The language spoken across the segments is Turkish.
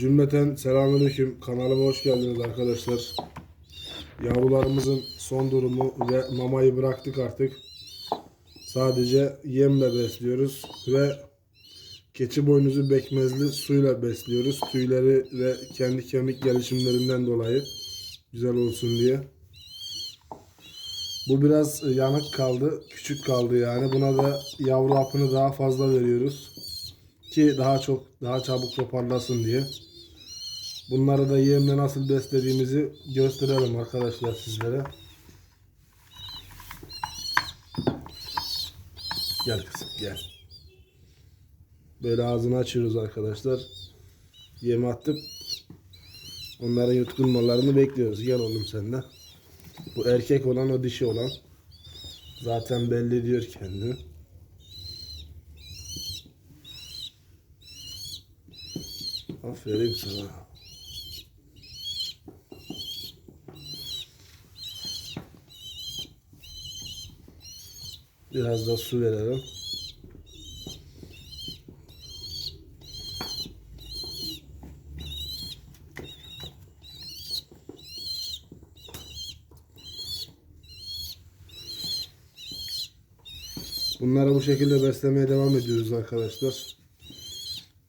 Cümleten selamünaleyküm. Kanalıma hoş geldiniz arkadaşlar. Yavrularımızın son durumu ve mamayı bıraktık artık. Sadece yemle besliyoruz ve keçi boynuzu bekmezli suyla besliyoruz. Tüyleri ve kendi kemik gelişimlerinden dolayı güzel olsun diye. Bu biraz yanık kaldı, küçük kaldı yani. Buna da yavru hapını daha fazla veriyoruz ki daha çok daha çabuk toparlasın diye. Bunları da yemle nasıl beslediğimizi gösterelim arkadaşlar sizlere. Gel kızım gel. Böyle ağzını açıyoruz arkadaşlar. Yem atıp onların yutkunmalarını bekliyoruz. Gel oğlum sen de. Bu erkek olan o dişi olan. Zaten belli ediyor kendini. Aferin sana. Biraz da su verelim. Bunları bu şekilde beslemeye devam ediyoruz arkadaşlar.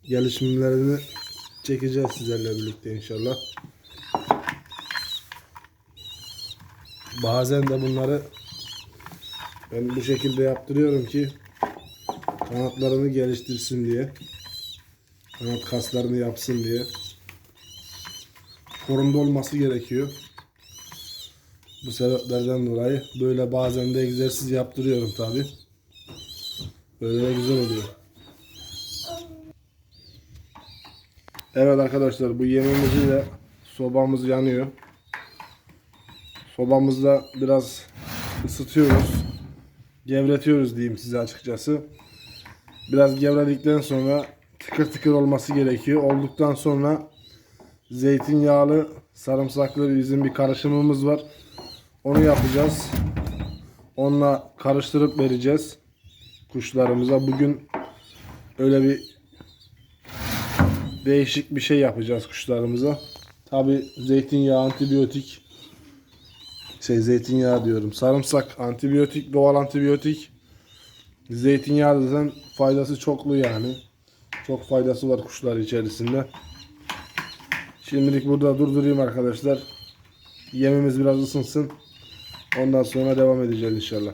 Gelişimlerini çekeceğiz sizlerle birlikte inşallah. Bazen de bunları ben bu şekilde yaptırıyorum ki kanatlarını geliştirsin diye. Kanat kaslarını yapsın diye. Korumda olması gerekiyor. Bu sebeplerden dolayı böyle bazen de egzersiz yaptırıyorum tabi. Böyle de güzel oluyor. Evet arkadaşlar bu yemeğimizi de sobamız yanıyor. Sobamızda biraz ısıtıyoruz. Gevretiyoruz diyeyim size açıkçası. Biraz gevredikten sonra tıkır tıkır olması gerekiyor. Olduktan sonra zeytinyağlı sarımsaklı bizim bir karışımımız var. Onu yapacağız. Onunla karıştırıp vereceğiz kuşlarımıza. Bugün öyle bir değişik bir şey yapacağız kuşlarımıza. Tabi zeytinyağı antibiyotik şey zeytinyağı diyorum. Sarımsak antibiyotik, doğal antibiyotik. Zeytinyağı zaten faydası çoklu yani. Çok faydası var kuşlar içerisinde. Şimdilik burada durdurayım arkadaşlar. Yemimiz biraz ısınsın. Ondan sonra devam edeceğiz inşallah.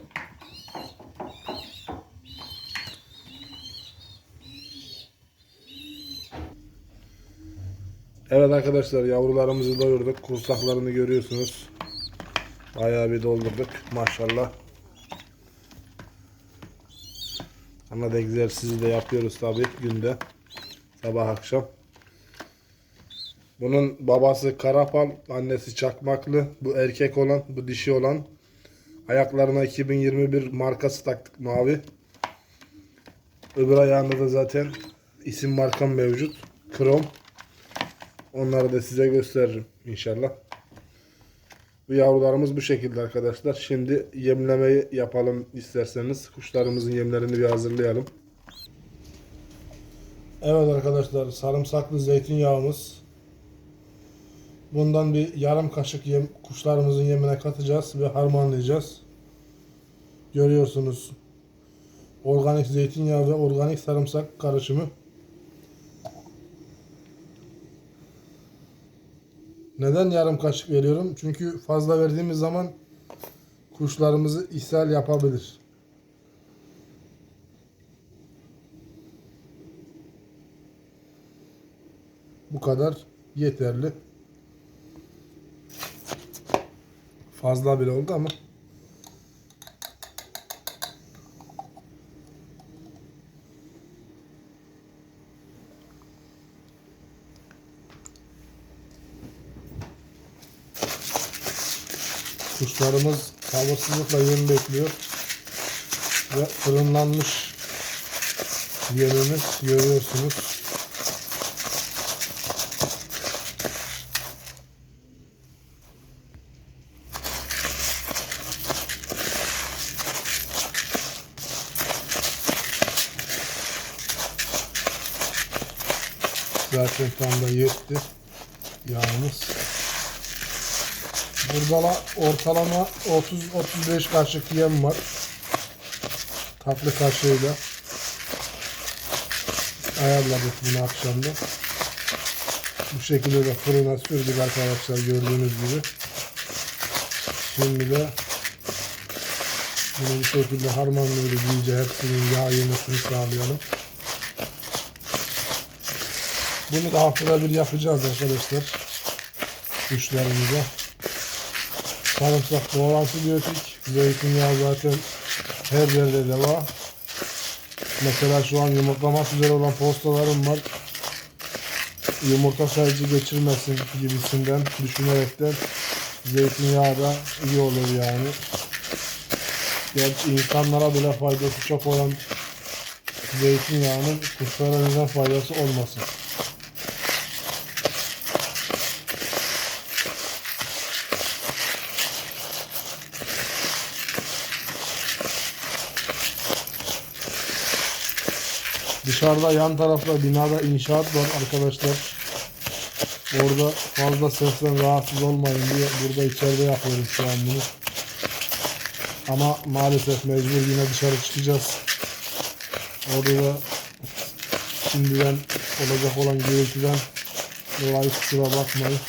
Evet arkadaşlar yavrularımızı doyurduk. Kursaklarını görüyorsunuz. Bayağı bir doldurduk maşallah. Ama da egzersizi de yapıyoruz tabi günde. Sabah akşam. Bunun babası Karapal, annesi Çakmaklı. Bu erkek olan, bu dişi olan. Ayaklarına 2021 markası taktık mavi. Öbür ayağında da zaten isim markam mevcut. Krom. Onları da size gösteririm inşallah. Yavrularımız bu şekilde arkadaşlar. Şimdi yemlemeyi yapalım isterseniz. Kuşlarımızın yemlerini bir hazırlayalım. Evet arkadaşlar sarımsaklı zeytinyağımız. Bundan bir yarım kaşık yem kuşlarımızın yemine katacağız ve harmanlayacağız. Görüyorsunuz. Organik zeytinyağı ve organik sarımsak karışımı. Neden yarım kaşık veriyorum? Çünkü fazla verdiğimiz zaman kuşlarımızı ishal yapabilir. Bu kadar yeterli. Fazla bile oldu ama Kuşlarımız sabırsızlıkla yem bekliyor. Ve fırınlanmış yemimiz görüyorsunuz. Zaten tam da yetti yağımız. Burada da ortalama 30-35 kaşık yem var. Tatlı kaşığıyla ayarladık bunu akşamda. Bu şekilde de fırına sürdük arkadaşlar gördüğünüz gibi. Şimdi de bunu bu şekilde harmanlıyoruz iyice hepsinin yağ yemesini sağlayalım. Bunu da haftada bir yapacağız arkadaşlar. Kuşlarımıza. Sarımsak doğal antibiyotik. Zeytinyağı zaten her yerde de var. Mesela şu an yumurtlamak üzere olan postalarım var. Yumurta sayıcı geçirmesin gibisinden düşünerekten zeytinyağı da iyi olur yani. Gerçi insanlara bile faydası çok olan zeytinyağının kuşlara neden faydası olmasın. Dışarıda yan tarafta binada inşaat var arkadaşlar. Orada fazla sesten rahatsız olmayın diye burada içeride yapıyorum şu an bunu. Ama maalesef mecbur yine dışarı çıkacağız. Orada da şimdiden olacak olan gürültüden dolayı kusura bakmayın.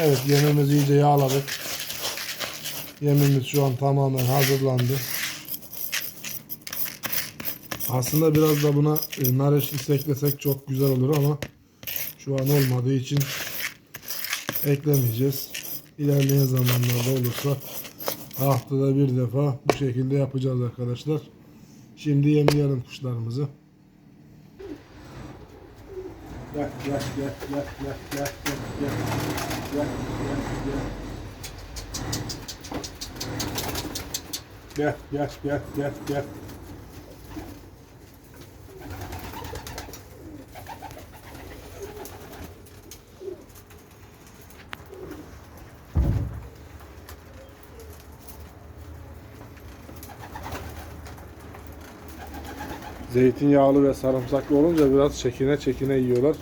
Evet yemimizi iyice yağladık. Yemimiz şu an tamamen hazırlandı. Aslında biraz da buna e, nar eşkisi eklesek çok güzel olur ama şu an olmadığı için eklemeyeceğiz. İlerleyen zamanlarda olursa haftada bir defa bu şekilde yapacağız arkadaşlar. Şimdi yemleyelim kuşlarımızı. Gel gel gel gel gel gel gel gel gel gel gel gel gel gel gel Zeytinyağlı ve sarımsaklı olunca biraz çekine çekine yiyorlar.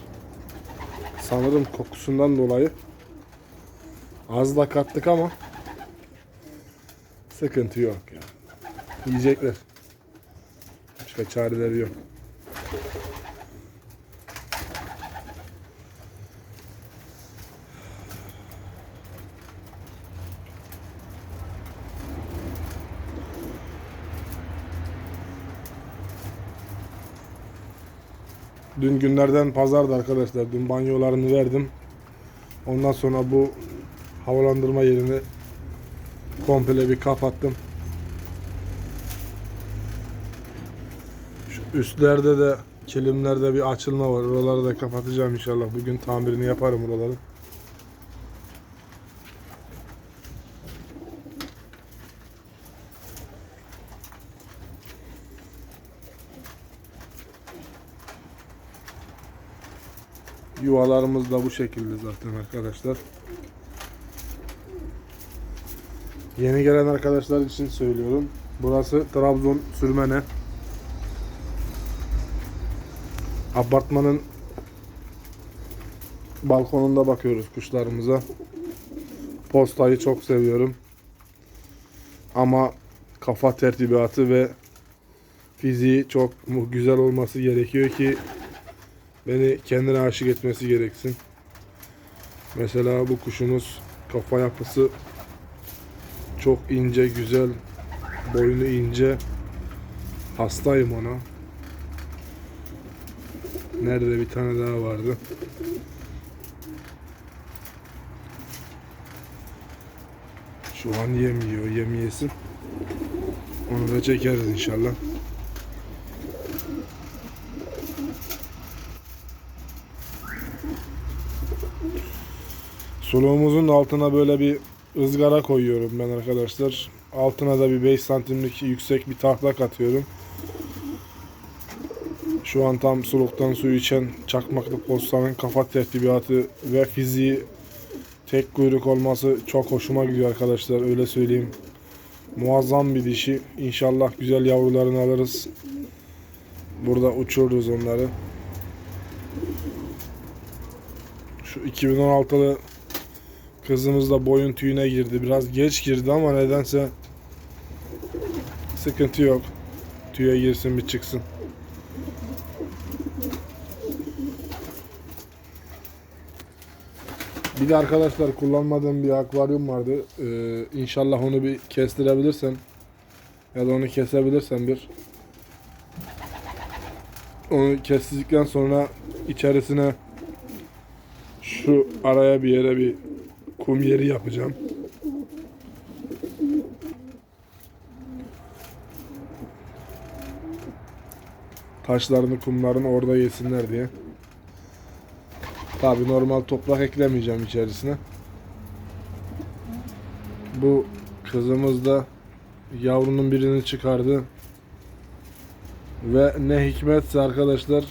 Sanırım kokusundan dolayı. Az da kattık ama sıkıntı yok ya. Yiyecekler. Başka çareleri yok. Dün günlerden pazardı arkadaşlar. Dün banyolarını verdim. Ondan sonra bu havalandırma yerini komple bir kapattım. Şu üstlerde de kilimlerde bir açılma var. Oraları da kapatacağım inşallah. Bugün tamirini yaparım oraları. Yuvalarımız da bu şekilde zaten arkadaşlar. Yeni gelen arkadaşlar için söylüyorum. Burası Trabzon Sürmene. Apartmanın balkonunda bakıyoruz kuşlarımıza. Postayı çok seviyorum. Ama kafa tertibatı ve fiziği çok güzel olması gerekiyor ki beni kendine aşık etmesi gereksin. Mesela bu kuşumuz kafa yapısı çok ince, güzel, boynu ince. Hastayım ona. Nerede bir tane daha vardı. Şu an yem yiyor. Onu da çekeriz inşallah. Suluğumuzun altına böyle bir ızgara koyuyorum ben arkadaşlar. Altına da bir 5 santimlik yüksek bir tahta katıyorum. Şu an tam suluktan su içen çakmaklı postanın kafa tertibatı ve fiziği tek kuyruk olması çok hoşuma gidiyor arkadaşlar öyle söyleyeyim. Muazzam bir dişi. İnşallah güzel yavrularını alırız. Burada uçururuz onları. Şu 2016'lı kızımız da boyun tüyüne girdi. Biraz geç girdi ama nedense sıkıntı yok. Tüye girsin bir çıksın. Bir de arkadaşlar kullanmadığım bir akvaryum vardı. Ee, inşallah onu bir kestirebilirsem ya da onu kesebilirsem bir onu kestikten sonra içerisine şu araya bir yere bir kum yeri yapacağım. Taşlarını, kumlarını orada yesinler diye. Tabi normal toprak eklemeyeceğim içerisine. Bu kızımız da yavrunun birini çıkardı. Ve ne hikmetse arkadaşlar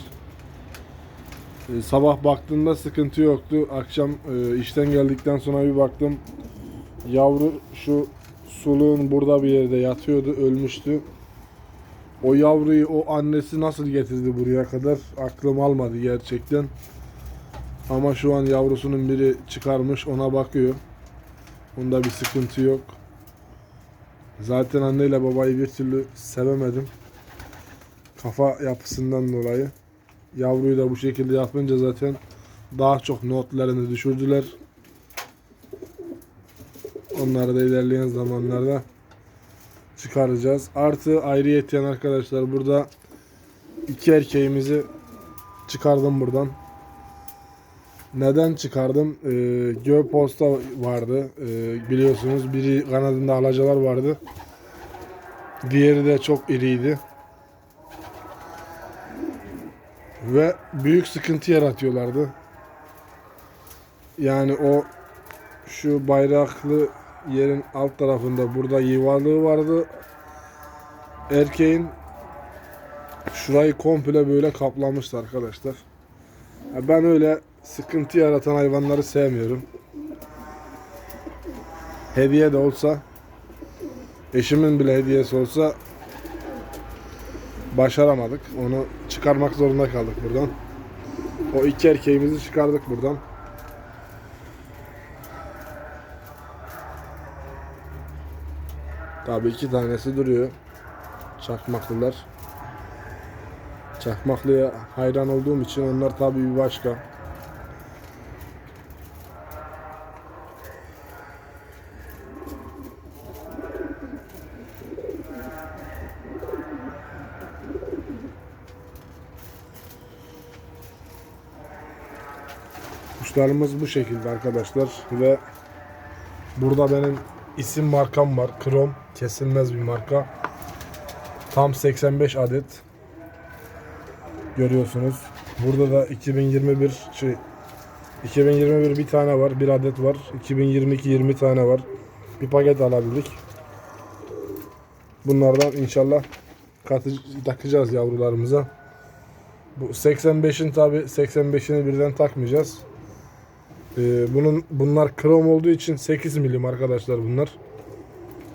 e, sabah baktığımda sıkıntı yoktu. Akşam e, işten geldikten sonra bir baktım. Yavru şu suluğun burada bir yerde yatıyordu, ölmüştü. O yavruyu o annesi nasıl getirdi buraya kadar aklım almadı gerçekten. Ama şu an yavrusunun biri çıkarmış ona bakıyor. Onda bir sıkıntı yok. Zaten anneyle babayı bir türlü sevemedim. Kafa yapısından dolayı. Yavruyu da bu şekilde yapınca zaten daha çok notlarını düşürdüler. Onları da ilerleyen zamanlarda çıkaracağız. Artı ayrıyeten arkadaşlar burada iki erkeğimizi çıkardım buradan. Neden çıkardım? Ee, göğ posta vardı. Ee, biliyorsunuz biri kanadında alacalar vardı. Diğeri de çok iriydi. Ve büyük sıkıntı yaratıyorlardı. Yani o şu bayraklı yerin alt tarafında burada yuvarlığı vardı. Erkeğin şurayı komple böyle kaplamıştı arkadaşlar. Ben öyle sıkıntı yaratan hayvanları sevmiyorum. Hediye de olsa eşimin bile hediyesi olsa başaramadık. Onu çıkarmak zorunda kaldık buradan. O iki erkeğimizi çıkardık buradan. Tabii iki tanesi duruyor. Çakmaklılar. Çakmaklıya hayran olduğum için onlar tabii bir başka. Kuşlarımız bu şekilde arkadaşlar ve burada benim isim markam var. Krom kesilmez bir marka. Tam 85 adet. Görüyorsunuz. Burada da 2021 şey 2021 bir tane var, bir adet var. 2022 20 tane var. Bir paket alabildik. Bunlardan inşallah katı, takacağız yavrularımıza. Bu 85'in tabi 85'ini birden takmayacağız. Ee, bunun bunlar krom olduğu için 8 milim arkadaşlar bunlar.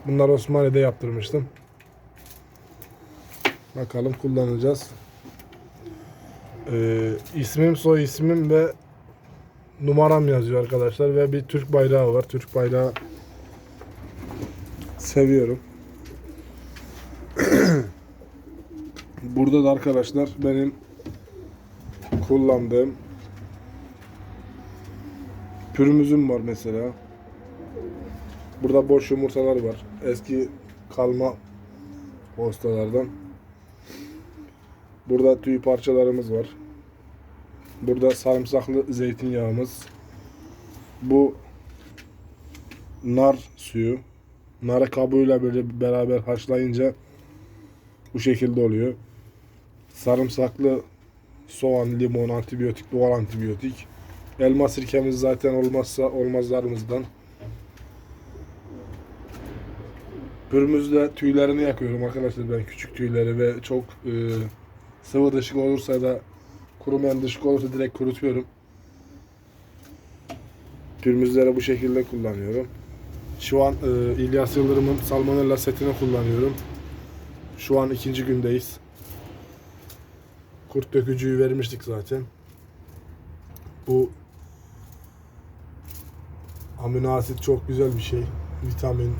Bunlar Osmaniye'de yaptırmıştım. Bakalım kullanacağız. Ee, ismim, soy ismim ve numaram yazıyor arkadaşlar ve bir Türk bayrağı var. Türk bayrağı seviyorum. Burada da arkadaşlar benim kullandığım pürümüzüm var mesela. Burada boş yumurtalar var. Eski kalma postalardan. Burada tüy parçalarımız var. Burada sarımsaklı zeytinyağımız. Bu nar suyu. Narı kabuğuyla böyle beraber haşlayınca bu şekilde oluyor. Sarımsaklı soğan, limon, antibiyotik, doğal antibiyotik. Elma sirkemiz zaten olmazsa olmazlarımızdan. Pürmüzle tüylerini yakıyorum arkadaşlar ben küçük tüyleri ve çok e, sıvı dışık olursa da kurumayan dışık olursa direkt kurutuyorum. Pürmüzleri bu şekilde kullanıyorum. Şu an e, İlyas Yıldırım'ın Salmonella setini kullanıyorum. Şu an ikinci gündeyiz. Kurt dökücüyü vermiştik zaten. Bu amino asit çok güzel bir şey. Vitamin,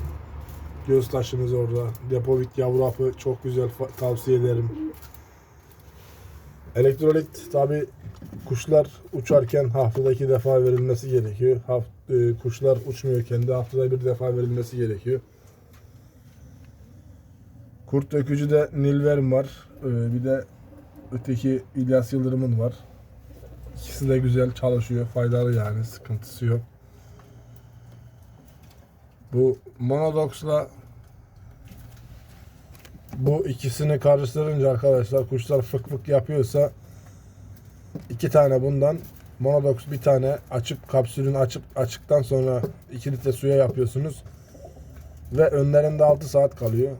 göz taşımız orada. Depovit yavru hapı çok güzel tavsiye ederim. Elektrolit tabi kuşlar uçarken haftada iki defa verilmesi gerekiyor. Haft, e, kuşlar uçmuyorken de haftada bir defa verilmesi gerekiyor. Kurt dökücüde Nilverm var. E, bir de öteki İlyas Yıldırım'ın var. İkisi de güzel çalışıyor. Faydalı yani. Sıkıntısı yok. Bu Monodox'la bu ikisini karıştırınca arkadaşlar kuşlar fık fık yapıyorsa iki tane bundan Monodox bir tane açıp kapsülünü açıp açıktan sonra 2 litre suya yapıyorsunuz ve önlerinde 6 saat kalıyor.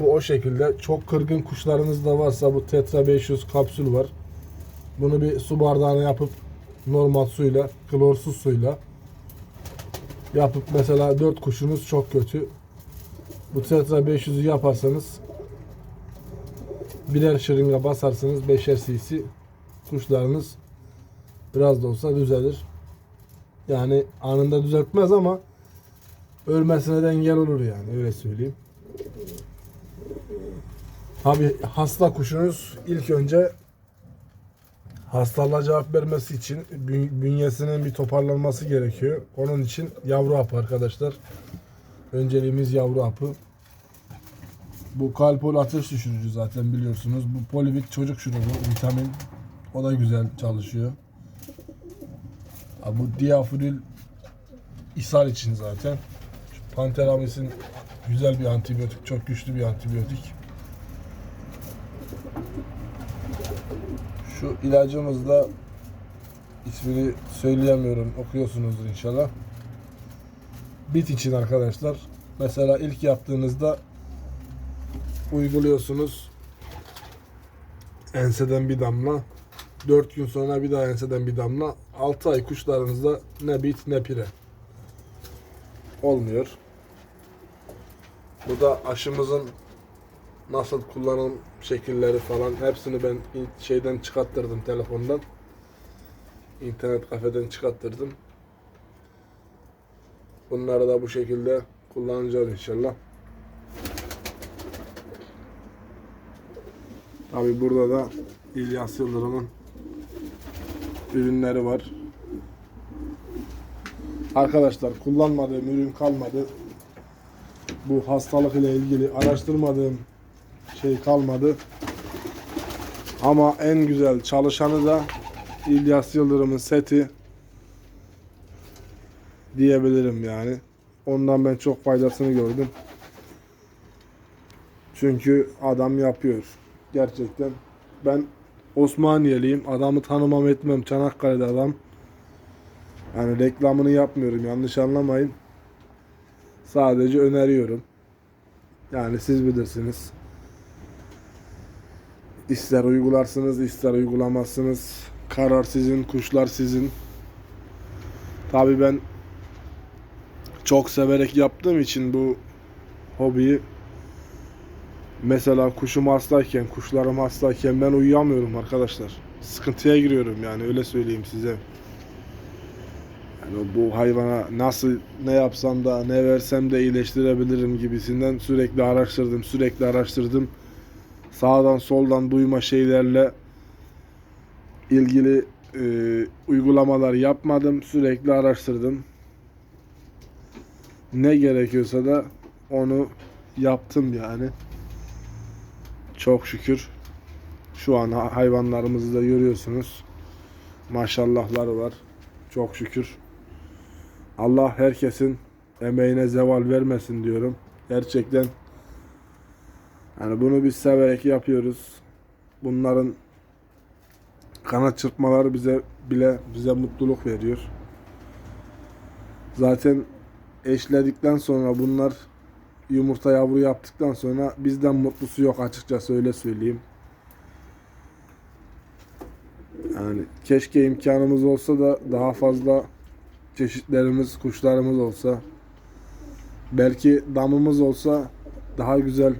Bu o şekilde. Çok kırgın kuşlarınız da varsa bu Tetra 500 kapsül var. Bunu bir su bardağına yapıp normal suyla, klorsuz suyla yapıp mesela 4 kuşunuz çok kötü. Bu Tetra 500'ü yaparsanız birer şırınga basarsınız 5'er cc kuşlarınız biraz da olsa düzelir. Yani anında düzeltmez ama ölmesine de engel olur yani öyle söyleyeyim. Tabi hasta kuşunuz ilk önce hastalığa cevap vermesi için bün- bünyesinin bir toparlanması gerekiyor. Onun için yavru hapı arkadaşlar. Önceliğimiz yavru hapı. Bu kalpol ateş düşürücü zaten biliyorsunuz. Bu polivit çocuk şurubu, vitamin. O da güzel çalışıyor. Bu diafuril ishal için zaten. Şu Panteramis'in güzel bir antibiyotik, çok güçlü bir antibiyotik. Şu ilacımız da ismini söyleyemiyorum. Okuyorsunuzdur inşallah. Bit için arkadaşlar. Mesela ilk yaptığınızda uyguluyorsunuz. Enseden bir damla. 4 gün sonra bir daha enseden bir damla. 6 ay kuşlarınızda ne bit ne pire. Olmuyor. Bu da aşımızın nasıl kullanım şekilleri falan hepsini ben şeyden çıkarttırdım telefondan. İnternet kafeden çıkarttırdım. Bunları da bu şekilde kullanacağız inşallah. Tabi burada da İlyas Yıldırım'ın ürünleri var. Arkadaşlar kullanmadığım ürün kalmadı. Bu hastalık ile ilgili araştırmadığım şey kalmadı. Ama en güzel çalışanı da İlyas Yıldırım'ın seti diyebilirim yani. Ondan ben çok faydasını gördüm. Çünkü adam yapıyor. Gerçekten. Ben Osmaniyeliyim. Adamı tanımam etmem. Çanakkale'de adam. Yani reklamını yapmıyorum. Yanlış anlamayın. Sadece öneriyorum. Yani siz bilirsiniz. İster uygularsınız, ister uygulamazsınız. Karar sizin, kuşlar sizin. Tabii ben çok severek yaptığım için bu hobiyi mesela kuşum hastayken, kuşlarım hastayken ben uyuyamıyorum arkadaşlar. Sıkıntıya giriyorum yani öyle söyleyeyim size. Yani bu hayvana nasıl ne yapsam da ne versem de iyileştirebilirim gibisinden sürekli araştırdım, sürekli araştırdım. Sağdan soldan duyma şeylerle ilgili e, uygulamalar yapmadım. Sürekli araştırdım. Ne gerekiyorsa da onu yaptım yani. Çok şükür. Şu an ha- hayvanlarımızı da görüyorsunuz. Maşallahları var. Çok şükür. Allah herkesin emeğine zeval vermesin diyorum. Gerçekten yani bunu biz severek yapıyoruz. Bunların kanat çırpmaları bize bile bize mutluluk veriyor. Zaten eşledikten sonra bunlar yumurta yavru yaptıktan sonra bizden mutlusu yok açıkçası öyle söyleyeyim. Yani keşke imkanımız olsa da daha fazla çeşitlerimiz, kuşlarımız olsa belki damımız olsa daha güzel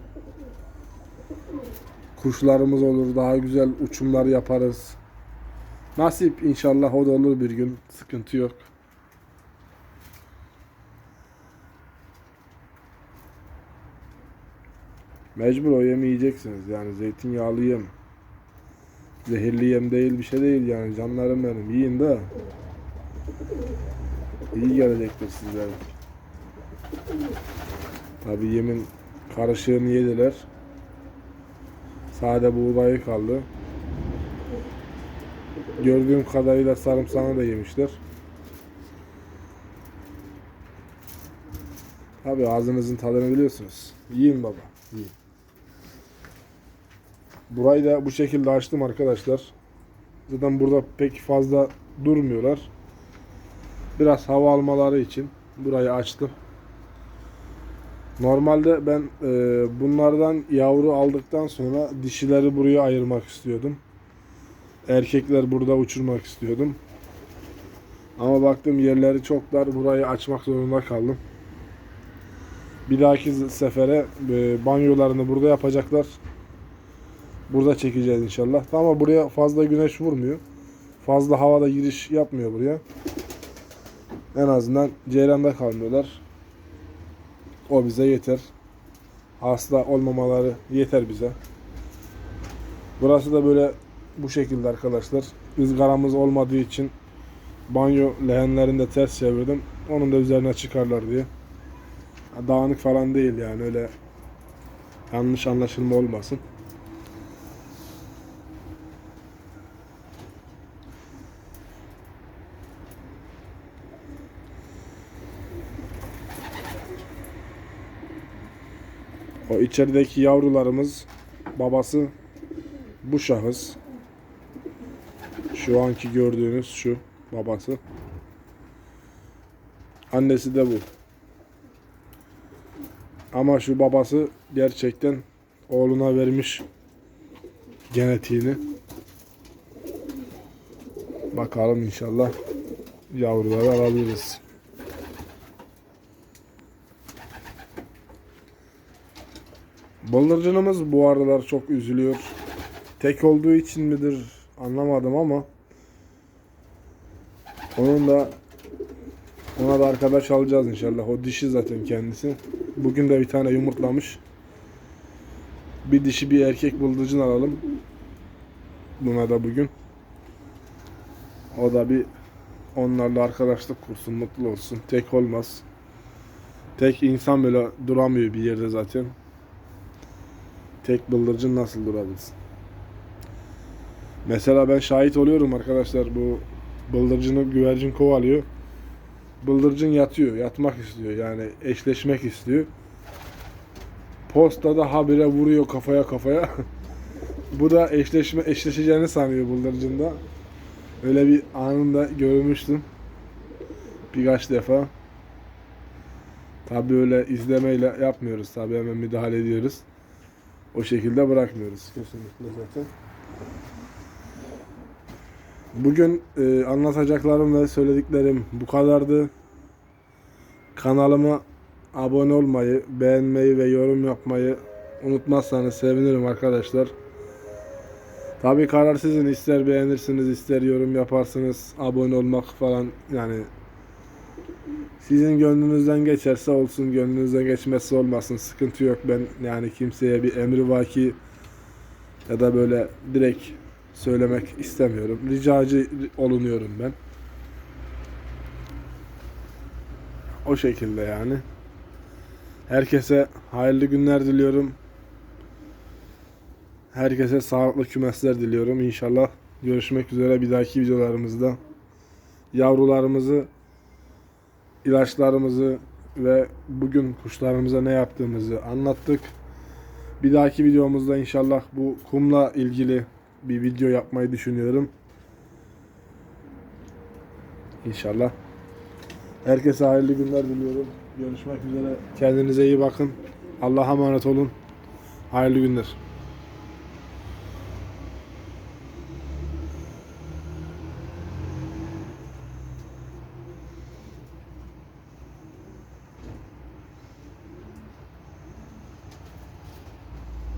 kuşlarımız olur, daha güzel uçumlar yaparız. Nasip inşallah o da olur bir gün. Sıkıntı yok. Mecbur o yemi yiyeceksiniz yani zeytinyağlı yem. Zehirli yem değil bir şey değil yani canlarım benim yiyin de. İyi gelecektir sizlere. Tabi yemin karışığını yediler. Sade buğdayı kaldı. Gördüğüm kadarıyla sarımsağını da yemişler. Tabi ağzınızın tadını biliyorsunuz. Yiyin baba, yiyin. Burayı da bu şekilde açtım arkadaşlar. Zaten burada pek fazla durmuyorlar. Biraz hava almaları için burayı açtım. Normalde ben e, bunlardan yavru aldıktan sonra dişileri buraya ayırmak istiyordum. Erkekler burada uçurmak istiyordum. Ama baktım yerleri çok dar. Burayı açmak zorunda kaldım. Bir dahaki sefere e, banyolarını burada yapacaklar. Burada çekeceğiz inşallah. Ama buraya fazla güneş vurmuyor. Fazla havada giriş yapmıyor buraya. En azından ceyranda kalmıyorlar. O bize yeter. Hasta olmamaları yeter bize. Burası da böyle bu şekilde arkadaşlar. Izgaramız olmadığı için banyo lehenlerini de ters çevirdim. Onun da üzerine çıkarlar diye. Dağınık falan değil yani öyle yanlış anlaşılma olmasın. O içerideki yavrularımız babası bu şahıs. Şu anki gördüğünüz şu babası. Annesi de bu. Ama şu babası gerçekten oğluna vermiş genetiğini. Bakalım inşallah yavruları alabiliriz. Bıldırcınımız bu aralar çok üzülüyor. Tek olduğu için midir anlamadım ama onun da ona da arkadaş alacağız inşallah. O dişi zaten kendisi. Bugün de bir tane yumurtlamış. Bir dişi bir erkek bıldırcın alalım. Buna da bugün. O da bir onlarla arkadaşlık kursun, mutlu olsun. Tek olmaz. Tek insan böyle duramıyor bir yerde zaten. Tek bıldırcın nasıl durabilirsin? Mesela ben şahit oluyorum arkadaşlar bu bıldırcını güvercin kovalıyor. Bıldırcın yatıyor, yatmak istiyor yani eşleşmek istiyor. Postada habire vuruyor kafaya kafaya. bu da eşleşme eşleşeceğini sanıyor bıldırcında. Öyle bir anında görmüştüm. Birkaç defa. Tabi öyle izlemeyle yapmıyoruz tabi hemen müdahale ediyoruz. O şekilde bırakmıyoruz kesinlikle zaten. Bugün e, anlatacaklarım ve söylediklerim bu kadardı. Kanalıma abone olmayı, beğenmeyi ve yorum yapmayı unutmazsanız sevinirim arkadaşlar. Tabi karar sizin. İster beğenirsiniz, ister yorum yaparsınız. Abone olmak falan yani sizin gönlünüzden geçerse olsun, gönlünüzden geçmezse olmasın. Sıkıntı yok. Ben yani kimseye bir emri vaki ya da böyle direkt söylemek istemiyorum. Ricacı olunuyorum ben. O şekilde yani. Herkese hayırlı günler diliyorum. Herkese sağlıklı kümesler diliyorum. İnşallah görüşmek üzere bir dahaki videolarımızda. Yavrularımızı, ilaçlarımızı ve bugün kuşlarımıza ne yaptığımızı anlattık. Bir dahaki videomuzda inşallah bu kumla ilgili bir video yapmayı düşünüyorum. İnşallah. Herkese hayırlı günler diliyorum. Görüşmek üzere. Kendinize iyi bakın. Allah'a emanet olun. Hayırlı günler.